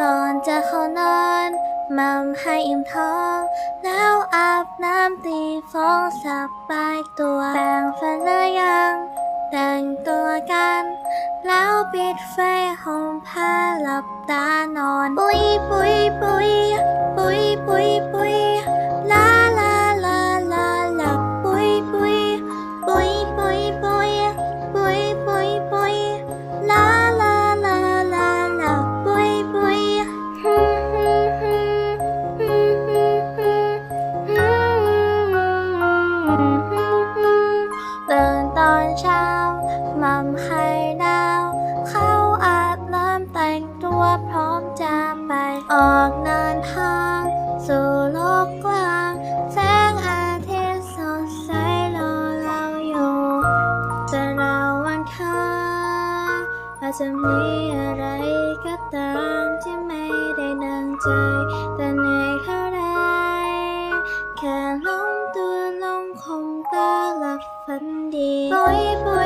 ก่อนจะข้นนมัมให้อิ่มท้อง แล้วอาบน้ำตีฟองสบายตัวแปรงฟันหรือยัง แต่งตัวกัน แล้วปิดไฟห่มผ้าหลับตานอนปุยปุยปุยปุยปุยปุยลาลาลาลา งตัวพร้อมจะไปออกเดินทาง สู่โลกกว้าง แสงอาทิตย์สดใสรอเราอยู่แต่เราวันข้างอาจจะมีอะไรก็ตามที่ไม่ได้ดังใจ แต่เหนื่อยเท่าไรแค่ล้มตัวลงคงก็หลับฝันดีปุยปุยปุยปุย